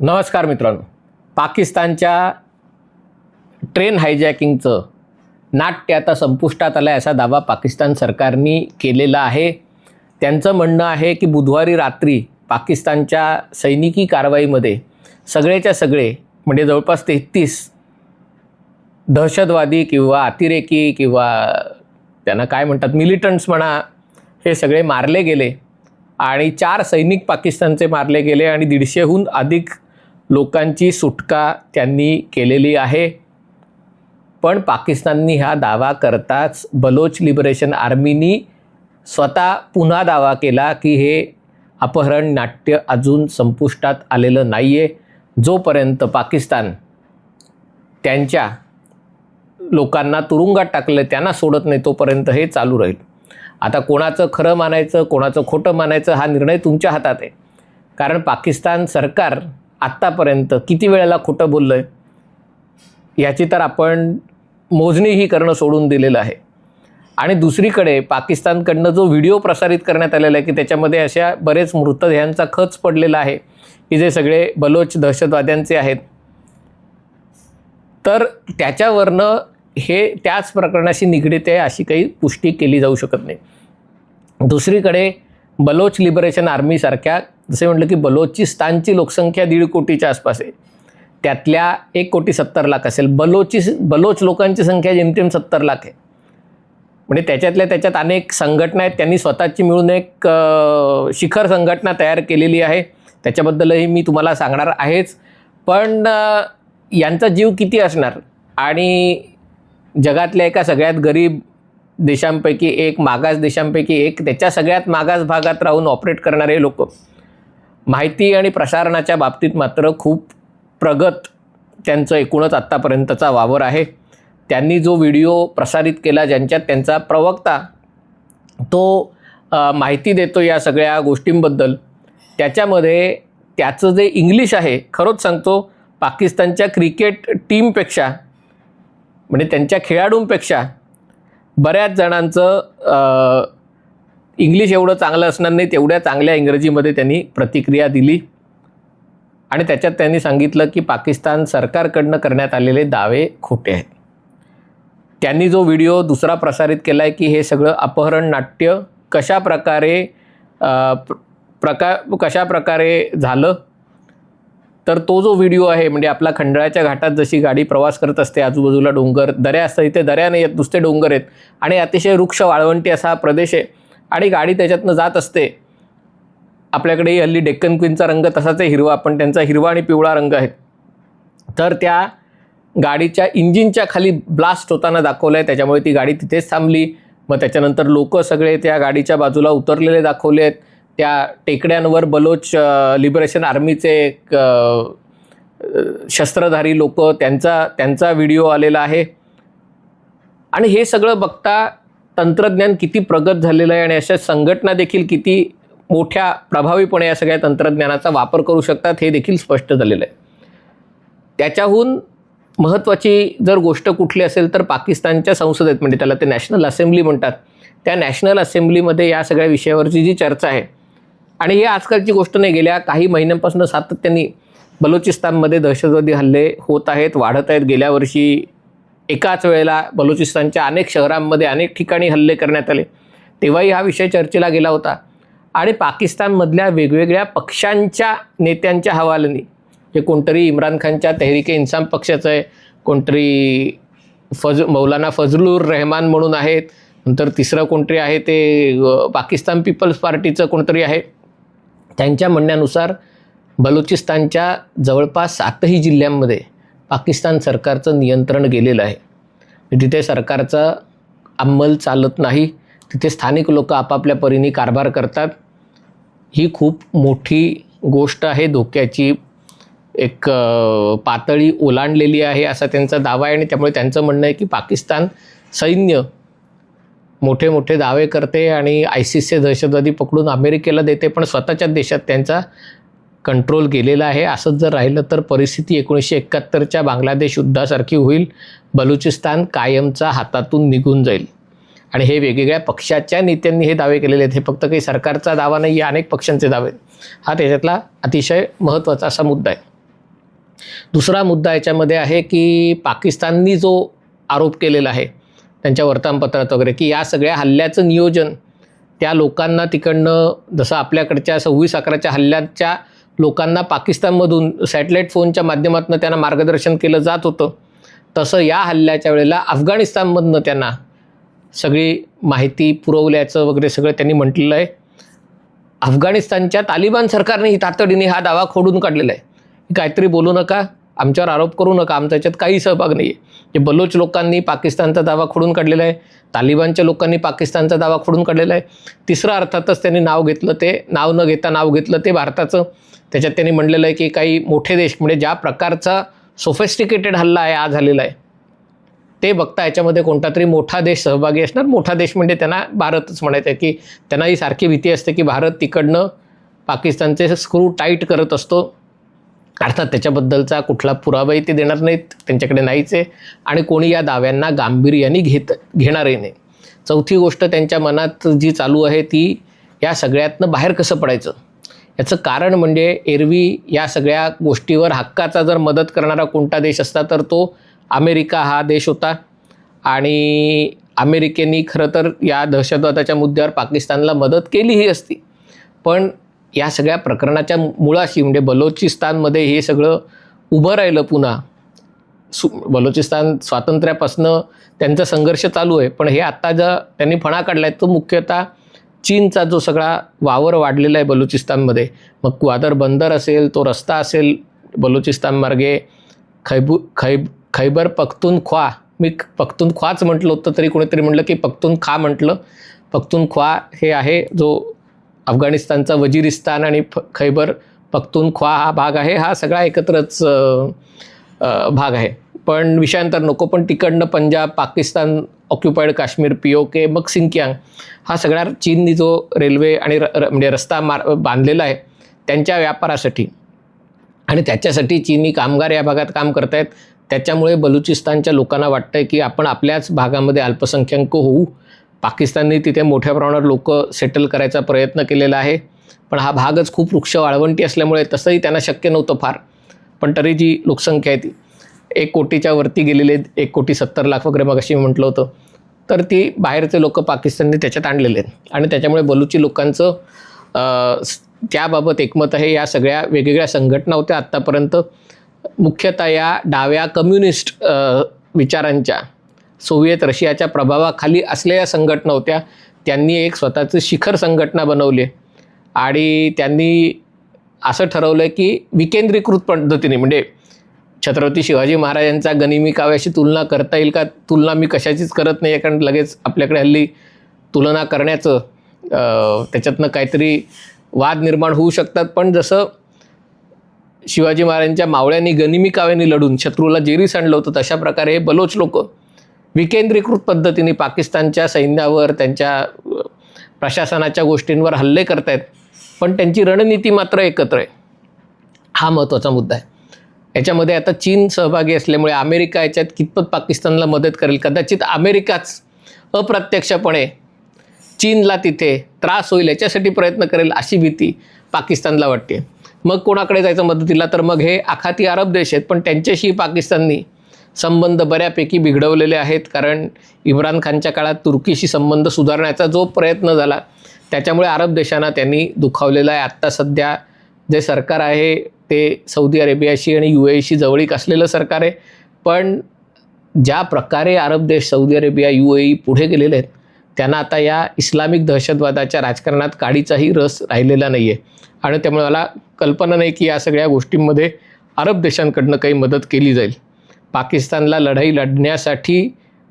नमस्कार मित्रांनो. पाकिस्तानच्या ट्रेन हायजॅकिंगचं नाट्य आता संपुष्टात आलं आहे असा दावा पाकिस्तान सरकारने केलेला आहे. त्यांचं म्हणणं आहे की बुधवारी रात्री पाकिस्तानच्या सैनिकी कारवाईमध्ये सगळेच्या सगळे म्हणजे जवळपास तेहतीस दहशतवादी किंवा अतिरेकी किंवा त्यांना काय म्हणतात मिलिटंट्स म्हणा हे सगळे मारले गेले. आणि चार सैनिक पाकिस्तानचे मारले गेले आणि दीडशेहून अधिक लोकांची सुटका त्यांनी केलेली आहे. पण पाकिस्ताननी हा दावा करताच बलोच लिबरेशन आर्मीनी स्वतः पुन्हा दावा केला की हे अपहरण नाट्य अजून संपुष्टात आलेलं नाही आहे जोपर्यंत पाकिस्तान त्यांच्या लोकांना तुरुंगात टाकलं त्यांना सोडत नाही तोपर्यंत हे चालू राहील. आता कोणाचं खरं मानायचं कोणाचं खोटं मानायचं हा निर्णय तुमच्या हातात आहे. कारण पाकिस्तान सरकार आत्तापर्यंत किती वेळेला खोटं बोललं आहे याची तर आपण मोजणीही करणं सोडून दिलेलं आहे. आणि दुसरीकडे पाकिस्तानकडनं जो व्हिडिओ प्रसारित करण्यात आलेला आहे की त्याच्यामध्ये अशा बरेच मृतदेहांचा खच पडलेला आहे की जे सगळे बलोच दहशतवाद्यांचे आहेत. तर त्याच्यावरनं हे त्याच प्रकरणाशी निगडीत आहे अशी काही पुष्टी केली जाऊ शकत नाही. दुसरीकडे बलोच लिबरेशन आर्मीसारख्या जसे म्हटलं की बलोचिस्तानची लोकसंख्या दीड कोटीच्या आसपास आहे. त्यातल्या एक कोटी सत्तर लाख असेल. बलोची बलोच लोकांची संख्या जेमतेम सत्तर लाख आहे. म्हणजे त्याच्यातल्या त्याच्यात अनेक संघटना आहेत त्यांनी स्वतःची मिळून एक शिखर संघटना तयार केलेली आहे. त्याच्याबद्दलही मी तुम्हाला सांगणार आहेच. पण यांचा जीव किती असणार? आणि जगातल्या एका सगळ्यात गरीब देशांपैकी एक मागास देशांपैकी एक त्याच्या सगळ्यात मागास भागात राहून ऑपरेट करणारे लोक. माहिती आणि प्रसारणाच्या बाबतीत मात्र खूप प्रगत त्यांचं एकूणच आत्तापर्यंतचा वावर आहे. त्यांनी जो व्हिडिओ प्रसारित केला ज्यांच्यात त्यांचा प्रवक्ता तो माहिती देतो या सगळ्या गोष्टींबद्दल त्याच्यामध्ये त्याचं जे इंग्लिश आहे खरंच सांगतो पाकिस्तानच्या क्रिकेट टीमपेक्षा म्हणजे त्यांच्या खेळाडूंपेक्षा बऱ्याच जणांचं इंग्लिश एवढं चांगलं असणार नाही तेवढ्या चांगल्या इंग्रजीमध्ये त्यांनी प्रतिक्रिया दिली. आणि त्याच्यात त्यांनी सांगितलं की पाकिस्तान सरकारकडनं करण्यात आलेले दावे खोटे आहेत. त्यांनी जो व्हिडिओ दुसरा प्रसारित केला आहे की हे सगळं अपहरण नाट्य कशा प्रकारे प्रका प्र- प्रकार कशा प्रकारे झालं तर तो जो व्हिडिओ आहे म्हणजे आपला खंडाळ्याच्या घाटात जशी गाडी प्रवास करत असते आजूबाजूला डोंगर दऱ्या असतात इथे दऱ्या नाही आहेत नुसते डोंगर आहेत. आणि अतिशय वृक्ष वाळवंटी असा हा प्रदेश आहे. आणि गाडी त्याच्यातनं जात असते. आपल्याकडे हल्ली डेक्कन क्वीनचा रंग तसाच आहे हिरवा. पण त्यांचा हिरवा आणि पिवळा रंग आहे. तर त्या गाडीच्या इंजिनच्या खाली ब्लास्ट होताना दाखवलं आहे त्याच्यामुळे ती गाडी तिथेच थांबली. मग त्याच्यानंतर लोक सगळे त्या गाडीच्या बाजूला उतरलेले दाखवले आहेत त्या टेकड्यांवर बलोच लिबरेशन आर्मीचे एक, शस्त्रधारी लोक त्यांचा त्यांचा व्हिडिओ आलेला आहे. आणि हे सगळं बघता तंत्रज्ञान किती प्रगत झालेलं आहे आणि अशा संघटना देखील किती मोठ्या प्रभावीपणे या सगळ्या तंत्रज्ञानाचा वापर करू शकतात हे देखील स्पष्ट झालेलं आहे. त्याच्याहून महत्त्वाची जर गोष्ट कुठली असेल तर पाकिस्तानच्या संसदेत म्हणजे त्याला ते नॅशनल असेंब्ली म्हणतात. त्या नॅशनल असेंब्लीमध्ये या सगळ्या विषयावरची जी चर्चा आहे आणि ही आजकालची गोष्ट नाही गेल्या काही महिन्यांपासून सातत्याने बलुचिस्तानमध्ये दहशतवादी हल्ले होत आहेत वाढत आहेत. गेल्या वर्षी एकाच वेळेला बलुचिस्तानच्या अनेक शहरांमध्ये अनेक ठिकाणी हल्ले करण्यात आले. तेव्हाही हा विषय चर्चेला गेला होता. आणि पाकिस्तानमधल्या वेगवेगळ्या पक्षांच्या नेत्यांच्या हवालाने हे कोणतरी इम्रान खानच्या तहरीके इन्साम पक्षाचं आहे कोणतरी फज मौलाना फजलूर रहमान म्हणून आहेत नंतर तिसरं कोणतरी आहे ते पाकिस्तान पीपल्स पार्टीचं कोणतरी आहे. त्यांच्या म्हणण्यानुसार बलुचिस्तानच्या जवळपास सातही जिल्ह्यांमध्ये पाकिस्तान सरकारचं नियंत्रण गेलेलं आहे. तिथे सरकारचा अंमल चालत नाही तिथे स्थानिक लोक आपापल्या परीने कारभार करतात. ही खूप मोठी गोष्ट आहे. धोक्याची एक पातळी ओलांडलेली आहे असा त्यांचा दावा आहे आणि त्यामुळे त्यांचं म्हणणं आहे की पाकिस्तान सैन्य मोठे मोठे दावे करते आणि आय सी सी दहशतवादी पकडून अमेरिकेला देते पण स्वतःच्याच देशात त्यांचा कंट्रोल गेलेला आहे. असंच जर राहिलं तर परिस्थिती एकोणीसशे एकाहत्तरच्या बांगलादेश युद्धासारखी होईल. बलुचिस्तान कायमचा हातातून निघून जाईल. आणि हे वेगवेगळ्या पक्षाच्या नेत्यांनी हे दावे केलेले आहेत. हे फक्त काही सरकारचा दावा नाही आहे अनेक पक्षांचे दावे हा त्याच्यातला अतिशय महत्त्वाचा असा मुद्दा आहे. दुसरा मुद्दा याच्यामध्ये आहे की पाकिस्ताननी जो आरोप केलेला आहे त्यांच्या वर्तमानपत्रात वगैरे की या सगळ्या हल्ल्याचं नियोजन त्या लोकांना तिकडनं जसं आपल्याकडच्या सव्वीस अकराच्या हल्ल्याच्या लोकांना पाकिस्तानमधून सॅटेलाईट फोनच्या माध्यमातून त्यांना मार्गदर्शन केलं जात होतं. तसं या हल्ल्याच्या वेळेला अफगाणिस्तानमधनं त्यांना सगळी माहिती पुरवल्याचं वगैरे सगळं त्यांनी म्हटलेलं आहे. अफगाणिस्तानच्या तालिबान सरकारने ही तातडीने हा दावा खोडून काढलेला आहे. काहीतरी बोलू नका. आमच्यावर आरोप करू नका. आमचा याच्यात काही सहभाग नाही आहे जे बलोच लोकांनी पाकिस्तानचा दावा खोडून काढलेला आहे. तालिबानच्या लोकांनी पाकिस्तानचा दावा खोडून काढलेला आहे. तिसरं अर्थातच त्यांनी नाव घेतलं ते नाव न घेता नाव घेतलं ते भारताचं. त्याच्यात त्यांनी म्हणलेलं आहे की काही मोठे देश म्हणजे ज्या प्रकारचा सोफेस्टिकेटेड हल्ला आहे आज झालेला आहे ते बघता याच्यामध्ये कोणता तरी मोठा देश सहभागी असणार. मोठा देश म्हणजे त्यांना भारतच म्हणायचं आहे की त्यांना ही सारखी भीती असते की भारत तिकडनं पाकिस्तानचे स्क्रू टाईट करत असतो. अर्थात त्याच्याबद्दलचा कुठला पुरावाही ते देणार नाहीत त्यांच्याकडे नाहीच आहे आणि कोणी या दाव्यांना गांभीर्याने घेत घेणारही नाही. चौथी गोष्ट त्यांच्या मनात जी चालू आहे ती या सगळ्यातनं बाहेर कसं पडायचं? याचं कारण म्हणजे एरवी या सगळ्या गोष्टीवर हक्काचा जर मदत करणारा कोणता देश असता तर तो अमेरिका हा देश होता. आणि अमेरिकेने खरं तर या दहशतवादाच्या मुद्द्यावर पाकिस्तानला मदत केलीही असती. पण या सगळ्या प्रकरणाच्या मुळाशी म्हणजे बलोचिस्तानमध्ये हे सगळं उभं राहिलं पुन्हा. सु बलोचिस्तान स्वातंत्र्यापासनं त्यांचा संघर्ष चालू आहे. पण हे आत्ता ज्या त्यांनी फणा काढला आहे तो मुख्यतः चीनचा जो सगळा वावर वाढलेला आहे बलुचिस्तानमध्ये. मग क्वादर बंदर असेल तो रस्ता असेल बलुचिस्तान मार्गे खैबू खैब खैबर पख्तूनख्वा मी पख्तूनख्वाच म्हटलं होतं तरी कोणीतरी म्हटलं की पख्तूनखा म्हटलं. पख्तूनख्वा हे आहे जो अफगाणिस्तानचा वजिरिस्तान आणि फ खैबर पख्तूनख्वा हा भाग आहे. हा सगळा एकत्रच भाग आहे. पण विषयांतर नको पण तिकडनं Punjab Pakistan occupied Kashmir P O K मग सिंकियांग हा सगळ्या चीननी जो रेल्वे आणि र र- म्हणजे रस्ता मार बांधलेला आहे त्यांच्या व्यापारासाठी. आणि त्याच्यासाठी चीनी कामगार या भागात काम करत आहेत त्याच्यामुळे बलुचिस्तानच्या लोकांना वाटतं आहे की आपण आपल्याच भागामध्ये अल्पसंख्याक होऊ. पाकिस्तानने तिथे मोठ्या प्रमाणावर लोक सेटल करायचा प्रयत्न केलेला आहे. पण हा भागच खूप वृक्ष वाळवंटी असल्यामुळे तसंही त्यांना शक्य नव्हतं फार. पण तरी जी लोकसंख्या आहे ती एक कोटीच्या वरती गेलेली आहेत एक कोटी सत्तर लाख वगैरे मग अशी म्हटलं होतं. तर ती बाहेरचे लोक पाकिस्तानने त्याच्यात आणलेले आहेत. आणि त्याच्यामुळे बलुची लोकांचं त्याबाबत एकमत आहे. या सगळ्या वेगवेगळ्या संघटना होत्या आत्तापर्यंत. मुख्यतः या डाव्या कम्युनिस्ट विचारांच्या सोव्हिएत रशियाच्या प्रभावाखाली असलेल्या संघटना होत्या त्यांनी एक स्वतःचं शिखर संघटना बनवली. आणि त्यांनी असं ठरवलं की विकेंद्रीकृत पद्धतीने म्हणजे छत्रपती शिवाजी महाराजांचा गनिमी काव्याशी तुलना करता येईल का? तुलना मी कशाचीच करत नाही आहे कारण लगेच आपल्याकडे हल्ली तुलना करण्याचं त्याच्यातनं काहीतरी वाद निर्माण होऊ शकतात. पण जसं शिवाजी महाराजांच्या मावळ्यांनी गनिमी काव्यांनी लढून शत्रूला जेरी सांडलं होतं तशा प्रकारे हे बलोच लोक विकेंद्रीकृत पद्धतीने पाकिस्तानच्या सैन्यावर त्यांच्या प्रशासनाच्या गोष्टींवर हल्ले करतायत. पण त्यांची रणनीती मात्र एकत्र आहे. हा महत्त्वाचा मुद्दा आहे. याच्यामध्ये आता चीन सहभागी असल्यामुळे अमेरिका याच्यात कितपत पाकिस्तानला मदत करेल? कदाचित अमेरिकाच अप्रत्यक्षपणे चीनला तिथे त्रास होईल याच्यासाठी प्रयत्न करेल अशी भीती पाकिस्तानला वाटते. मग कोणाकडे जायचं मदतीला? तर मग हे आखाती अरब देश आहेत पण त्यांच्याशी पाकिस्ताननी संबंध बऱ्यापैकी बिघडवलेले आहेत. कारण इम्रान खानच्या काळात तुर्कीशी संबंध सुधारण्याचा जो प्रयत्न झाला त्याच्यामुळे अरब देशांना त्यांनी दुखावलेला आहे. आत्ता सध्या जे सरकार आहे ते सौदी अरेबियाशी आणि यू एशी जवळीक असलेलं सरकार आहे. पण ज्या प्रकारे अरब देश सौदी अरेबिया यू ए पुढे गेलेले आहेत त्यांना आता या इस्लामिक दहशतवादाच्या राजकारणात काडीचाही रस राहिलेला नाही आहे आणि त्यामुळे मला कल्पना नाही की या सगळ्या गोष्टींमध्ये अरब देशांकडनं काही मदत केली जाईल. पाकिस्तानला लढाई लढण्यासाठी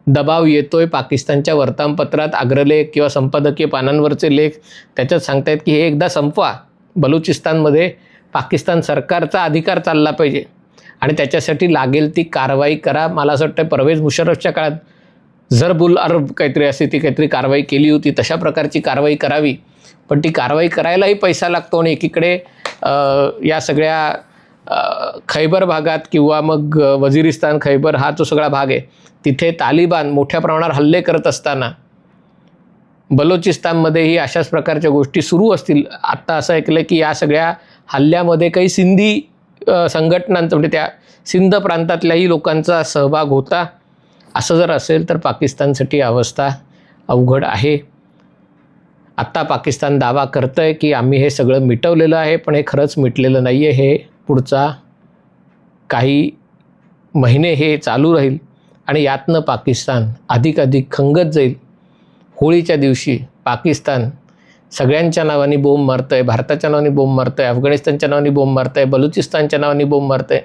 दबाव येतो आहे पाकिस्तानच्या वर्तमानपत्रात अग्रलेख किंवा संपादकीय पानांवरचे लेख त्याच्यात सांगतायत की हे एकदा संपवा. बलुचिस्तानमध्ये पाकिस्तान सरकारचा अधिकार चालला पाहिजे आणि त्याच्यासाठी लागेल ती कारवाई करा. मला असं वाटतं परवेज मुशर्रफच्या काळात झरबुल अरब काहीतरी असे ती काहीतरी कारवाई केली होती तशा प्रकारची कारवाई करावी. पण ती कारवाई करायलाही पैसा लागतो आणि एकीकडे या सगळ्या खैबर भागात किंवा मग वजिरिस्तान खैबर हा जो सगळा भाग आहे तिथे तालिबान मोठ्या प्रमाणावर हल्ले करत असताना बलोचिस्तानमध्येही अशाच प्रकारच्या गोष्टी सुरू असतील. आत्ता असं ऐकलं की या सगळ्या हल्ल्यामध्ये काही सिंधी संघटनांचं संघटनांचा म्हणजे त्या सिंध प्रांतातल्याही लोकांचा सहभाग होता. असं जर असेल तर पाकिस्तानसाठी अवस्था अवघड आहे. आत्ता पाकिस्तान दावा करतं आहे की आम्ही हे सगळं मिटवलेलं आहे पण हे खरंच मिटलेलं नाही आहे हे पुढचा काही महिने हे चालू राहील आणि यातनं पाकिस्तान अधिक अधिक खंगत जाईल. होळीच्या दिवशी पाकिस्तान सगळ्यांच्या नावाने बोंब मारतं आहे भारताच्या नावाने बोंब मारतं आहे अफगाणिस्तानच्या नावाने बोंब मारतं आहे बलुचिस्तानच्या नावाने बोंब मारतं आहे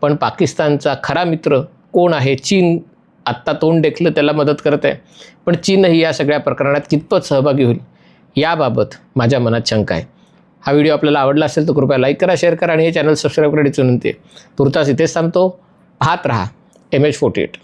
पण पाकिस्तानचा खरा मित्र कोण आहे? चीन आत्ता तोंड देखलं त्याला मदत करत आहे पण चीनही या सगळ्या प्रकरणात कितपत सहभागी होईल? याबाबत माझ्या मनात शंका आहे. हा व्हिडिओ आपल्याला आवडला असेल तर कृपया लाईक करा शेअर करा आणि हे चॅनल सबस्क्राईब करण्याची विनंती आहे. तुर्तास इथेच थांबतो. पाहत रहा. M H forty eight